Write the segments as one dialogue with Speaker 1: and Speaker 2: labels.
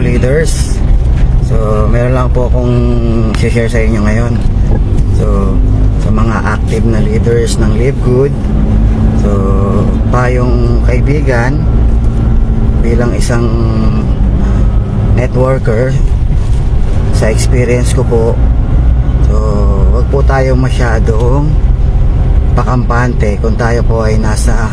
Speaker 1: leaders. So meron lang po akong share sa inyo ngayon. So sa mga active na leaders ng Live Good So tayong kaibigan bilang isang networker sa experience ko po So wag po tayo masyadong pakampante kung tayo po ay nasa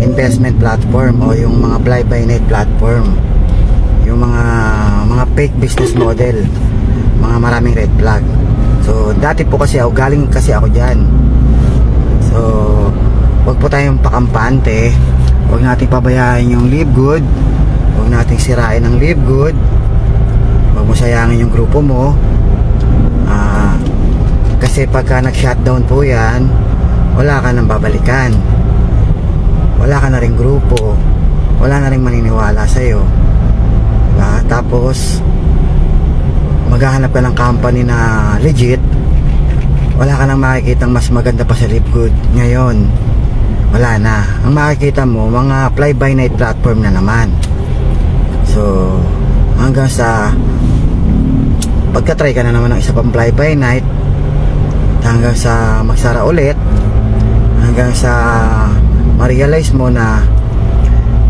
Speaker 1: investment platform o yung mga fly by night platform yung mga mga fake business model. Mga maraming red flag. So dati po kasi ako galing kasi ako dyan. So wag po tayong pakampante. Wag nating pabayaan yung live good. Wag nating sirain ang live good. Wag mo sayangin yung grupo mo. Ah, kasi pagka nag-shutdown po yan wala ka nang babalikan. Wala ka na rin grupo. Wala na rin maniniwala sa'yo diba? tapos maghahanap ka ng company na legit. Wala ka nang makikita mas maganda pa sa Live Good ngayon. Wala na. Ang makikita mo mga fly by night platform na naman. So hanggang sa pagka-try ka na naman ng isa pang fly by night hanggang sa magsara ulit hanggang sa ma-realize mo na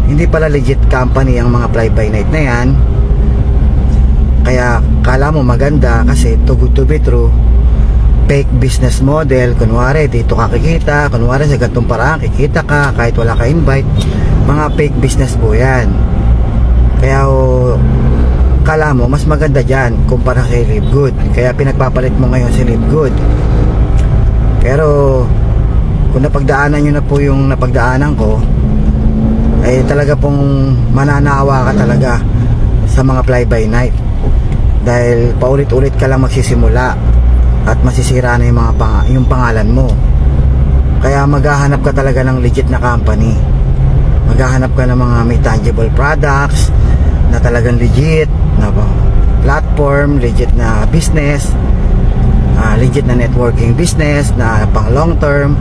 Speaker 1: hindi pala legit company ang mga fly by night na yan. Kaya kala mo maganda kasi too good to be true. Fake business model kunwari dito ka kikita kunwari sa gantong paraan kikita ka kahit wala ka invite mga fake business po yan. Kaya o kala mo mas maganda dyan kumpara sa Live Good. Kaya pinagpapalit mo ngayon si Live Good. Pero kung napagdaanan nyo na po yung napagdaanan ko ay talaga pong mananawa ka talaga sa mga fly by night. Dahil paulit-ulit ka lang magsisimula at masisira na yung mga pang- yung pangalan mo. Kaya maghahanap ka talaga ng legit na company. Maghahanap ka ng mga may tangible products na talagang legit na platform, legit na business ah, legit na networking business na pang long term.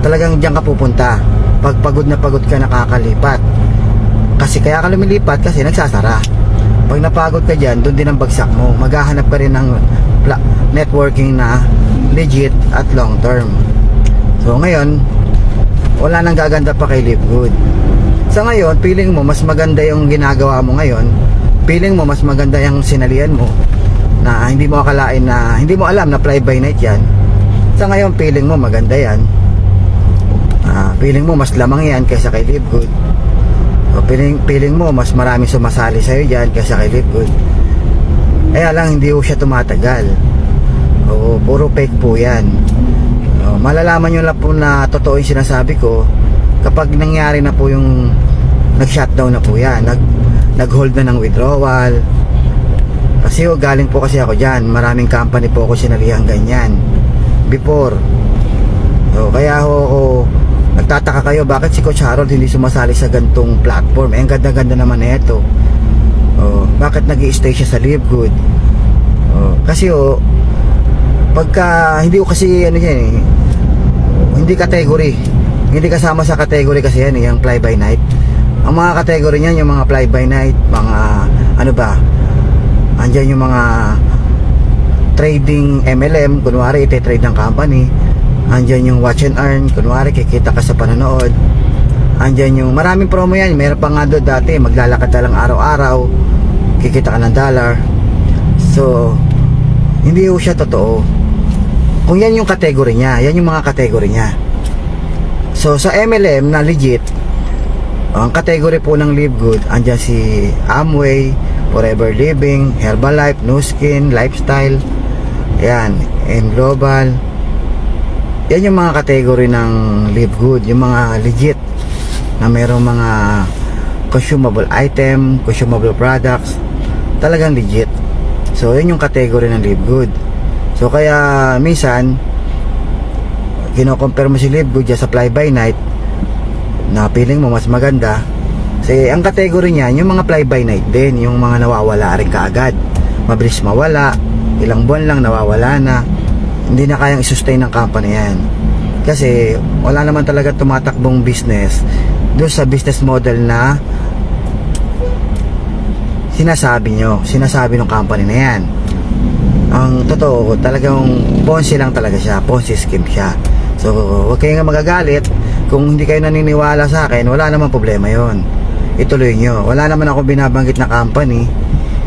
Speaker 1: Talagang diyan ka pupunta pag pagod na pagod ka nakakalipat. Kasi kaya ka lumilipat kasi nagsasara. Pag napagod ka dyan doon din ang bagsak mo. Maghahanap ka rin ng networking na legit at long term. So ngayon wala nang gaganda pa kay Live Good sa ngayon feeling mo mas maganda yung ginagawa mo ngayon. Feeling mo mas maganda yung sinalian mo na hindi mo akalain na hindi mo alam na fly by night yan. Sa ngayon feeling mo maganda yan Ah, feeling mo mas lamang yan kaysa kay Live Good. O feeling, feeling mo mas maraming sumasali sa'yo dyan kaysa kay Live Good. Kaya lang hindi ko siya tumatagal. O puro fake po yan. O, malalaman nyo lang po na totoo yung sinasabi ko. Kapag nangyari na po yung nag-shutdown na po yan nag, nag-hold na ng withdrawal. Kasi oh, galing po kasi ako dyan. Maraming company po ako sinalihan ganyan. Before. So, kaya ho ako nagtataka kayo bakit si Coach Harold hindi sumasali sa gantong platform? Eh ang ganda-ganda naman na ito oh, bakit nag stay siya sa Live Good oh, kasi oh pagka hindi ko kasi ano yan eh hindi category. Hindi kasama sa category kasi yan eh, yung fly by night. Ang mga category niyan yung mga fly by night mga ano ba andyan yung mga trading MLM kunwari ite-trade ng company andyan yung watch and earn kunwari kikita ka sa panonood. Andyan yung maraming promo yan. Meron pa nga doon dati maglalakad ka lang araw-araw. Kikita ka ng dollar. So hindi ho siya totoo. Kung yan yung category niya yan yung mga category niya. So sa MLM na legit ang category po ng Live Good andyan si Amway Forever Living Herbalife No Skin Lifestyle yan and Global yan yung mga category ng Live Good yung mga legit na mayroong mga consumable item consumable products talagang legit. So yan yung category ng Live Good. So kaya minsan kino-compare mo si Live Good sa fly by night na feeling mo mas maganda. Kasi ang category niya yung mga fly by night din yung mga nawawala rin kaagad. Mabilis mawala ilang buwan lang nawawala na hindi na kayang i-sustain ng company yan kasi wala naman talaga tumatakbong business doon sa business model na sinasabi nyo, sinasabi ng company na yan. Ang totoo, talagang Ponzi lang talaga siya, Ponzi scheme siya. So, huwag kayong magagalit. Kung hindi kayo naniniwala sa akin, wala namang problema yon. Ituloy nyo. Wala naman ako binabanggit na company.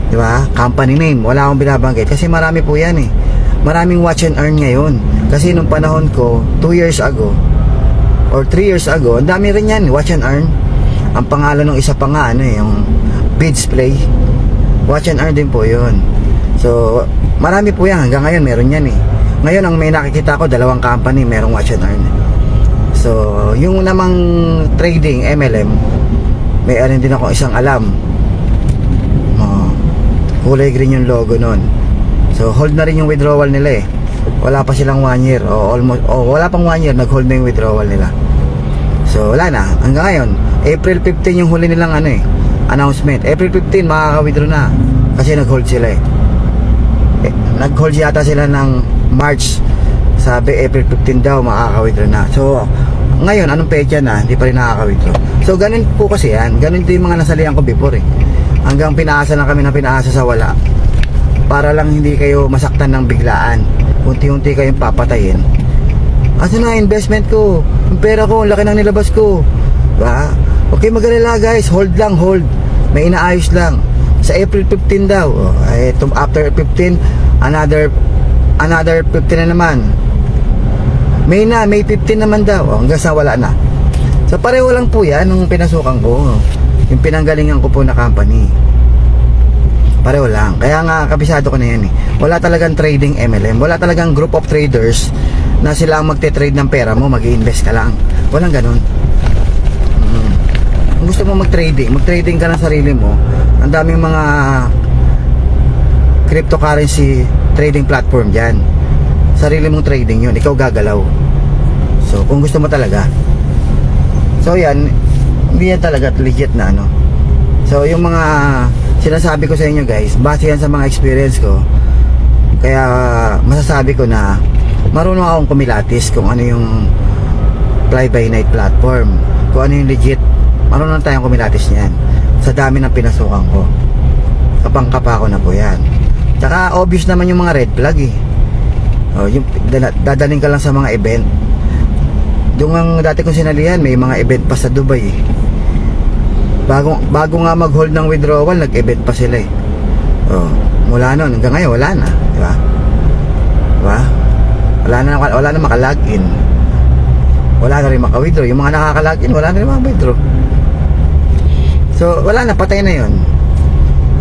Speaker 1: Di ba? Company name. Wala akong binabanggit. Kasi marami po yan eh. Maraming watch and earn ngayon. Kasi nung panahon ko, 2 years ago, or 3 years ago, ang dami rin yan, watch and earn. Ang pangalan ng isa pa nga, ano eh, yung bids play. Watch and earn din po yun. So, marami po yan. Hanggang ngayon, meron yan eh. Ngayon, ang may nakikita ko, dalawang company, merong watch and earn. So, yung namang trading, MLM, may ano din ako isang alam. Oh, kulay green yung logo nun. So, hold na rin yung withdrawal nila eh. Wala pa silang one year. O almost, o wala pang one year, nag-hold na yung withdrawal nila. So, wala na. Hanggang ngayon, April 15 yung huli nilang ano eh, announcement. April 15, makaka-withdraw na. Kasi nag-hold sila eh. eh nag-hold yata sila ng March. Sabi, April 15 daw, makaka-withdraw na. So, ngayon, anong pecha na, hindi pa rin nakaka-withdraw. So, ganun po kasi yan. Ganun din yung mga nasalihan ko before eh. Hanggang pinaasa na kami na pinaasa sa wala. Para lang hindi kayo masaktan ng biglaan. Unti-unti kayong papatayin. Asa na investment ko? Yung pera ko, laki ng nilabas ko. Diba? Okay, magalala guys. Hold lang, hold. May inaayos lang. Sa April 15 daw. Oh, tum- after 15, another another 15 na naman. May na, May 15 naman daw. Oh, hanggang sa wala na. So pareho lang po yan nung pinasukan ko. Yung pinanggalingan ko po na company. Pareho lang. Kaya nga kabisado ko na yan eh. Wala talagang trading MLM. Wala talagang group of traders na sila ang magte-trade ng pera mo, mag invest ka lang. Walang ganun. Mm. Kung gusto mo mag-trading, mag-trading ka ng sarili mo. Ang daming mga cryptocurrency trading platform dyan. Sarili mong trading yun. Ikaw gagalaw. So, kung gusto mo talaga. So, yan. Hindi yan talaga legit na ano. So, yung mga sinasabi ko sa inyo guys, base yan sa mga experience ko. Kaya masasabi ko na marunong akong kumilatis kung ano yung fly by night platform. Kung ano yung legit. Marunong tayong kumilatis niyan. Sa dami ng pinasukan ko. Kapang-kapa ko na po yan. Tsaka obvious naman yung mga red flag eh. Oh, yung dadaling ka lang sa mga event. Yung ang dati kong sinalihan, may mga event pa sa Dubai eh. Bago, bago nga mag-hold ng withdrawal, nag-event pa sila eh. Oh, mula noon hanggang ngayon wala na, di ba? Di ba? Wala na wala na maka-login. Wala na rin maka-withdraw. Yung mga nakaka-login, wala na rin maka-withdraw. So, wala na patay na 'yon.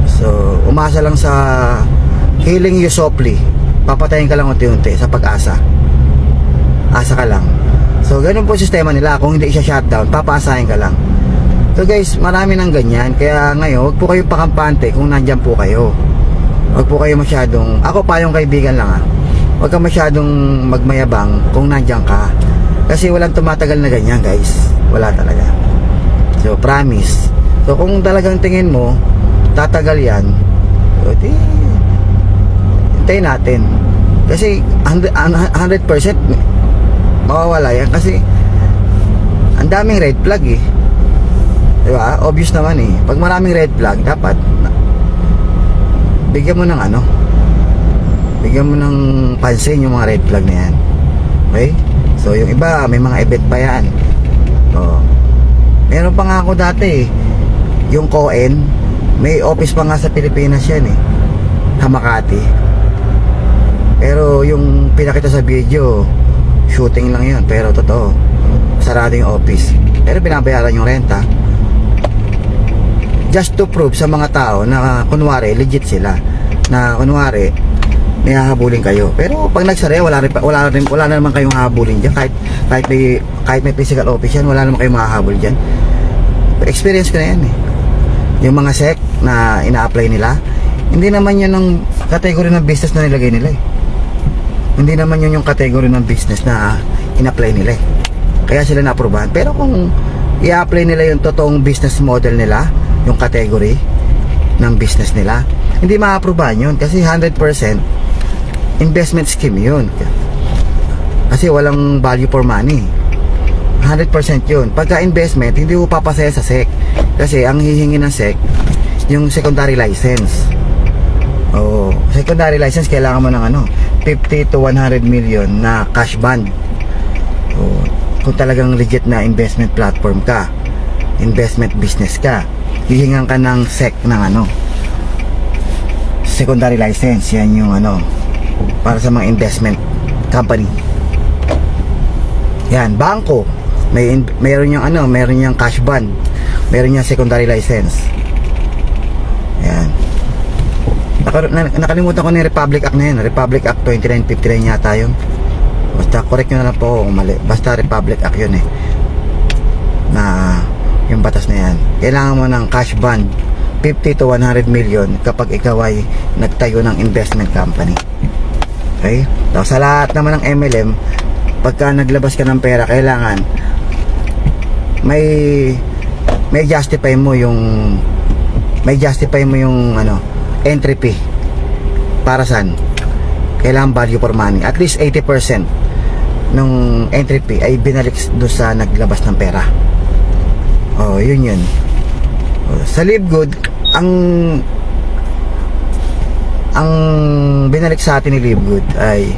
Speaker 1: So, umasa lang sa healing you softly. Papatayin ka lang unti-unti sa pag-asa. Asa ka lang. So, ganun po sistema nila. Kung hindi siya shutdown, papaasahin ka lang. So guys, marami ng ganyan. Kaya ngayon, huwag po kayo pakampante kung nandyan po kayo. Huwag po kayo masyadong, ako pa yung kaibigan lang ah. Huwag ka masyadong magmayabang kung nandyan ka. Kasi walang tumatagal na ganyan guys. Wala talaga. So promise. So kung talagang tingin mo, tatagal yan, so di, hintayin natin. Kasi 100%, 100% mawawala yan. Kasi ang daming red flag eh. Di? Obvious naman eh. Pag maraming red flag, dapat bigyan mo ng ano? Bigyan mo ng pansin yung mga red flag na yan. Okay? So, yung iba, may mga event pa yan. Oh. Meron pa nga ako dati eh. Yung Coen, may office pa nga sa Pilipinas yan eh. Sa Makati. Pero yung pinakita sa video, shooting lang yun. Pero totoo, sarado yung office. Pero binabayaran yung renta just to prove sa mga tao na kunwari legit sila na kunwari may hahabulin kayo. Pero pag nagsara wala rin wala rin wala na naman kayong hahabulin diyan kahit kahit may kahit may physical office yan wala naman kayong mahahabol diyan experience ko na yan eh. Yung mga sec na ina-apply nila hindi naman yun ang category ng business na nilagay nila eh. Hindi naman yun yung category ng business na in-apply nila eh. Kaya sila na-aprobahan pero kung i-apply nila yung totoong business model nila yung category ng business nila. Hindi ma-aprobahan yun kasi 100% investment scheme yun. Kasi walang value for money. 100% yun. Pagka investment hindi mo papasaya sa SEC. Kasi ang hihingi ng SEC yung secondary license. Oo, secondary license kailangan mo ng ano, 50 to 100 million na cash bond. Oo, kung talagang legit na investment platform ka, investment business ka, hihingan ka ng SEC ng ano, secondary license. Yan yung ano, para sa mga investment company. Yan, bangko. May meron yung ano, meron yung cash bond. Meron yung secondary license. Yan. Naka, na, nakalimutan ko na yung Republic Act na yun. Republic Act 2959 yata yun. Basta correct nyo na lang po kung mali. Basta Republic Act yun eh. Yung batas na yan. Kailangan mo ng cash bond 50 to 100 million kapag ikaw ay nagtayo ng investment company. Okay? Tapos sa lahat naman ng MLM, pagka naglabas ka ng pera, kailangan may may justify mo yung may justify mo yung ano entry fee para saan kailangan value for money at least 80% ng entry fee ay binalik doon sa naglabas ng pera oh yun yun. Sa live good ang ang binalik sa atin ni Live Good ay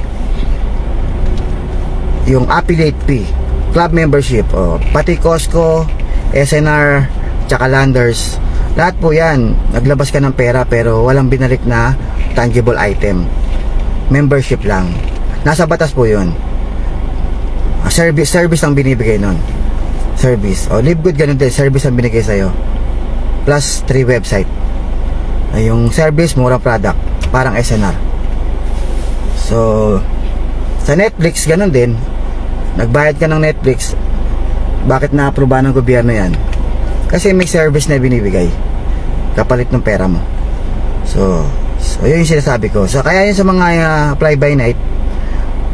Speaker 1: yung affiliate fee club membership oh, pati Costco SNR tsaka Landers. Lahat po yan naglabas ka ng pera pero walang binalik na tangible item. Membership lang. Nasa batas po yun. Service service ang binibigay nun service. O live good ganun din service ang binigay sa'yo. Plus 3 website. Ay, yung service murang product. Parang SNR so sa Netflix ganun din. Nagbayad ka ng Netflix. Bakit na-aproba ng gobyerno yan? Kasi may service na binibigay. Kapalit ng pera mo. So so yun yung sinasabi ko. So kaya yun sa mga uh, fly by night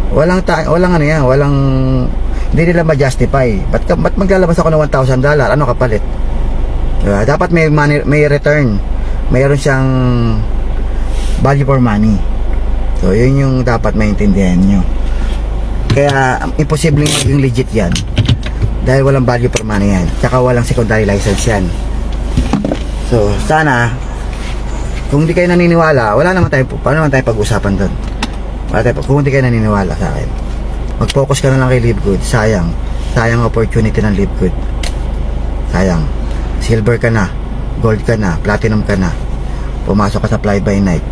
Speaker 1: walang ta- walang ano yan walang hindi nila ma-justify. Ba't, ba't maglalabas ako ng 1,000 dollar? Ano kapalit? Diba? dapat may money, may return. Mayroon siyang value for money. So yun yung dapat maintindihan nyo. Kaya imposibleng maging legit yan. Dahil walang value for money yan. Tsaka walang secondary license yan. So sana kung hindi kayo naniniwala wala naman tayo paano naman tayo pag-usapan doon wala tayo, kung hindi kayo naniniwala sa akin mag-focus ka na lang kay Live Good. Sayang. Sayang opportunity ng Live Good. Sayang. Silver ka na. Gold ka na. Platinum ka na. Pumasok ka sa fly by night.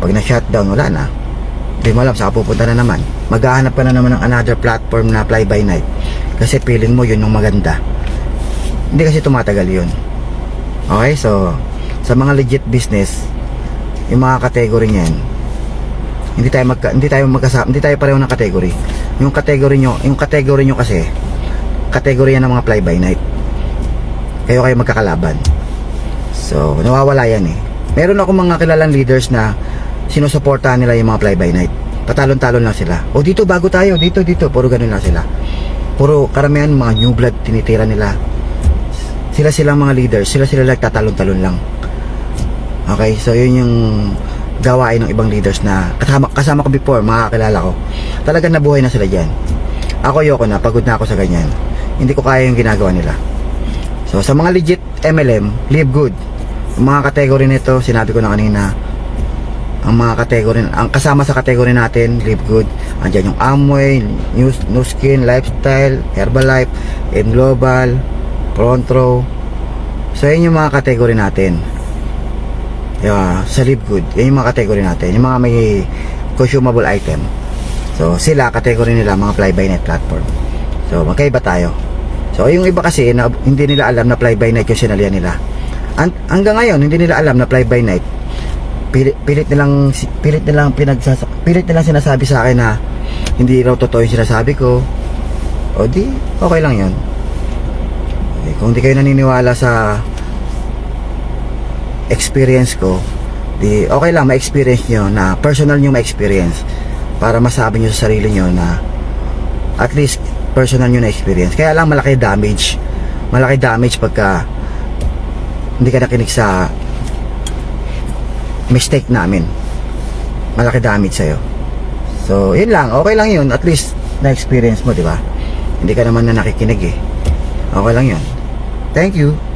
Speaker 1: Pag na-shutdown wala na. Hindi mo alam saan ka pupunta na naman. Maghahanap ka na naman ng another platform na fly by night. Kasi feeling mo yun yung maganda. Hindi kasi tumatagal yun. Okay? So sa mga legit business yung mga category niyan hindi tayo magka, hindi tayo magkasama hindi tayo pareho ng category yung category nyo yung category nyo kasi category yan ng mga fly by night. Kayo kayo magkakalaban. So nawawala yan eh. Meron ako mga kilalang leaders na sinusuportahan nila yung mga fly by night. Patalon-talon lang sila. O dito bago tayo. Dito dito. Puro ganun lang sila. Puro karamihan mga new blood tinitira nila. Sila silang mga leaders. Sila sila nagtatalon-talon lang. Okay so yun yung gawain ng ibang leaders na kasama, kasama ko before mga kakilala ko. Talagang nabuhay na sila dyan. Ako yoko na pagod na ako sa ganyan. Hindi ko kaya yung ginagawa nila. So sa mga legit MLM live good. Yung mga category nito sinabi ko na kanina ang mga category ang kasama sa category natin live good. Andyan yung Amway new, new Skin Lifestyle Herbalife M Global Frontro. So yun yung mga category natin yeah, sa live good yan yung mga category natin. Yung mga may consumable item. So sila category nila mga fly by night platform. So magkaiba tayo. So yung iba kasi na, hindi nila alam na fly by night yung sinalihan nila. An- hanggang ngayon hindi nila alam na fly by night pilit, pilit nilang pilit nilang pinagsasa pilit nilang sinasabi sa akin na hindi raw totoo yung sinasabi ko. O di okay lang yun. Eh, kung di kayo naniniwala sa experience ko di okay lang ma-experience nyo na personal nyo ma-experience para masabi nyo sa sarili nyo na at least personal nyo na experience kaya lang malaki damage. Malaki damage pagka hindi ka nakinig sa mistake namin. Malaki damage sa'yo. So yun lang. Okay lang yun. At least na experience mo di ba? Hindi ka naman na nakikinig eh. Okay lang yun. Thank you